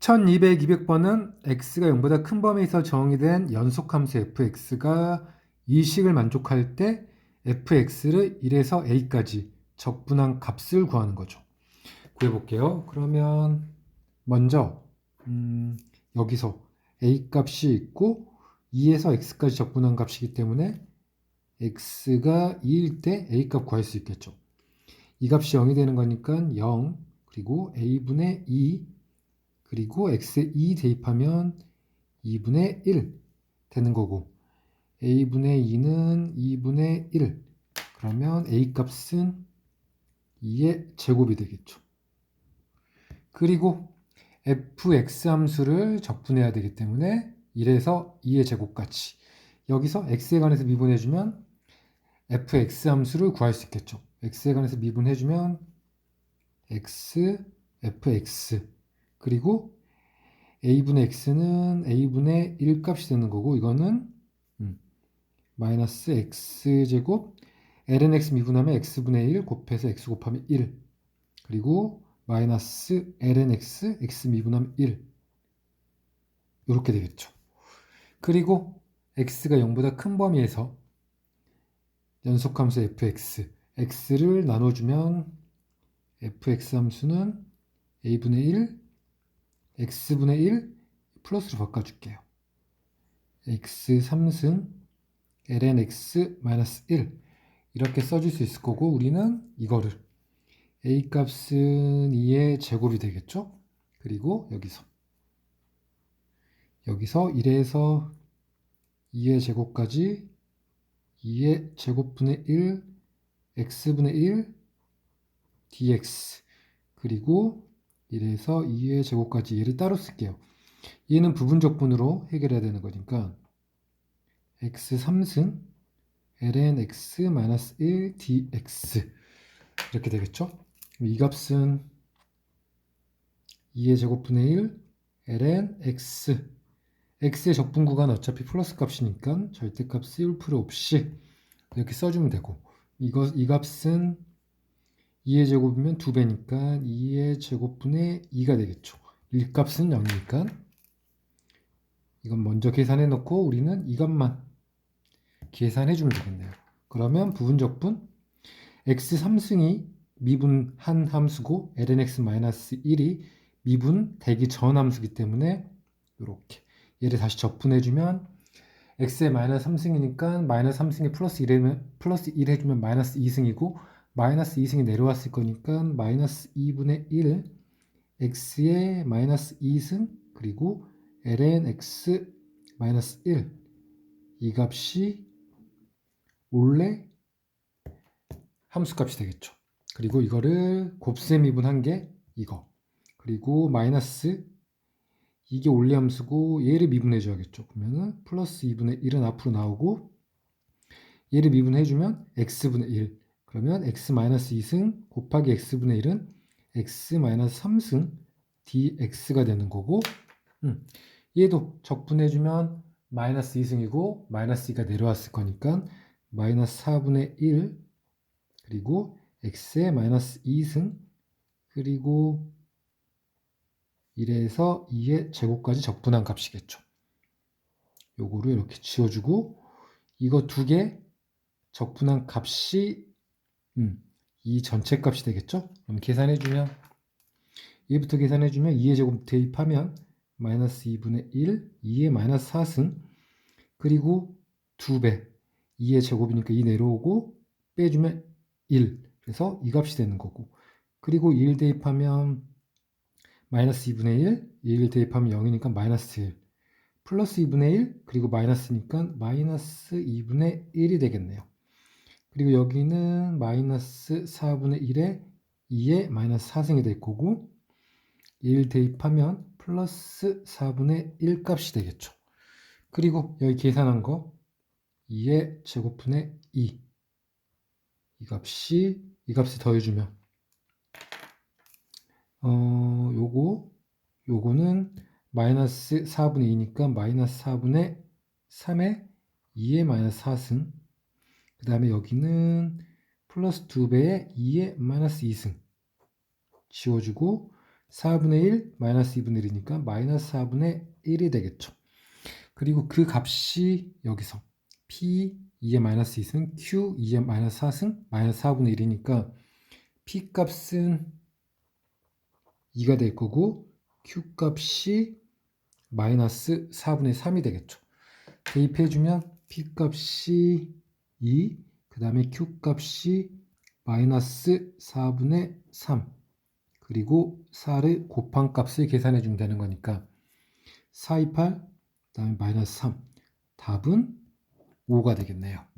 1200, 200번은 x가 0보다 큰 범위에서 정의된 연속함수 fx가 이 식을 만족할 때 fx를 1에서 a까지 적분한 값을 구하는 거죠. 구해볼게요. 그러면 먼저 음, 여기서 a 값이 있고 2에서 x까지 적분한 값이기 때문에 x가 2일 때 a 값 구할 수 있겠죠. 이 값이 0이 되는 거니까 0 그리고 a분의 2 그리고 x에 2 대입하면 2분의 1 되는 거고 a분의 2는 2분의 1 그러면 a 값은 2의 제곱이 되겠죠. 그리고 fx 함수를 적분해야 되기 때문에 1에서 2의 제곱까지 여기서 x에 관해서 미분해주면 fx 함수를 구할 수 있겠죠. x에 관해서 미분해주면 x, fx 그리고 a분의 x는 a분의 1 값이 되는 거고 이거는 음, 마이너스 x제곱 ln x 미분하면 x분의 1 곱해서 x 곱하면 1 그리고 마이너스 ln x x 미분하면 1 이렇게 되겠죠. 그리고 x가 0보다 큰 범위에서 연속함수 fx x를 나눠주면 fx 함수는 a분의 1 x분의 1 플러스로 바꿔줄게요. x 3승 ln x 마이너스 1 이렇게 써줄 수 있을 거고 우리는 이거를 a 값은 2의 제곱이 되겠죠? 그리고 여기서 여기서 1에서 2의 제곱까지 2의 제곱분의 1 x분의 1 dx 그리고 1에서 2의 제곱까지 얘를 따로 쓸게요. 얘는 부분적분으로 해결해야 되는 거니까 x 3승 ln x-1 dx 이렇게 되겠죠? 이 값은 2의 제곱분의 1 ln x x의 적분 구간 어차피 플러스 값이니까 절대값 씌울 필요 없이 이렇게 써주면 되고 이거, 이 값은 2의 제곱이면 2배니까 2의 제곱분의 2가 되겠죠. 1값은 0이니까 이건 먼저 계산해 놓고 우리는 이 값만 계산해 주면 되겠네요. 그러면 부분적분 x 3승이 미분 한 함수고 lnx-1이 미분 되기 전 함수기 때문에 이렇게 얘를 다시 적분해 주면 x에 마이너스 3승이니까 마이너스 3승에 플러스 1면 플러스 1 해주면 마이너스 2승이고 마이너스 2승이 내려왔을 거니까 마이너스 2분의 1 x에 마이너스 2승 그리고 ln x 마이너스 1 이 값이 원래 함수값이 되겠죠. 그리고 이거를 곱셈 미분한 게 이거. 그리고 마이너스 이게 원래 함수고 얘를 미분해 줘야겠죠. 그러면은 플러스 2분의 1은 앞으로 나오고 얘를 미분해 주면 x분의 1. 그러면 x 마이너스 2승 곱하기 x분의 1은 x 마이너스 3승 dx가 되는 거고 음, 얘도 적분해 주면 마이너스 2승이고 마이너스 2가 내려왔을 거니까 마이너스 4분의 1 그리고 x의 마이너스 2승 그리고 1에서 2의 제곱까지 적분한 값이겠죠. 요거를 이렇게 지워주고 이거 두 개 적분한 값이 음, 이 전체 값이 되겠죠. 그럼 계산해주면 얘부터 계산해주면 2의 제곱 대입하면 마이너스 2분의 1, 2의 마이너스 4승 그리고 2배 2의 제곱이니까 2 내려오고 빼주면 1 그래서 이 값이 되는 거고 그리고 1 대입하면 마이너스 2분의 1, 1 대입하면 0이니까 마이너스 1 플러스 2분의 1 그리고 마이너스니까 마이너스 2분의 1이 되겠네요. 그리고 여기는 마이너스 4분의 1에 2에 마이너스 4승이 될 거고 1 대입하면 플러스 4분의 1 값이 되겠죠. 그리고 여기 계산한 거 2의 제곱분의 2. 이 값이 이 값을 더해주면 어 요거 요거는 마이너스 4분의 2니까 마이너스 4분의 3에 2의 마이너스 4승 그 다음에 여기는 플러스 2배에 2의 마이너스 2승 지워주고 4분의 1 마이너스 2분의 1이니까 마이너스 4분의 1이 되겠죠. 그리고 그 값이 여기서 P 2의 마이너스 2승 Q 2의 마이너스 4승 마이너스 4분의 1이니까 P 값은 2가 될 거고 Q 값이 마이너스 4분의 3이 되겠죠. 대입해주면 P 값이 2, 그 다음에 Q 값이 마이너스 4분의 3, 그리고 4를 곱한 값을 계산해 주면 되는 거니까 428, 그 다음에 마이너스 3. 답은 5가 되겠네요.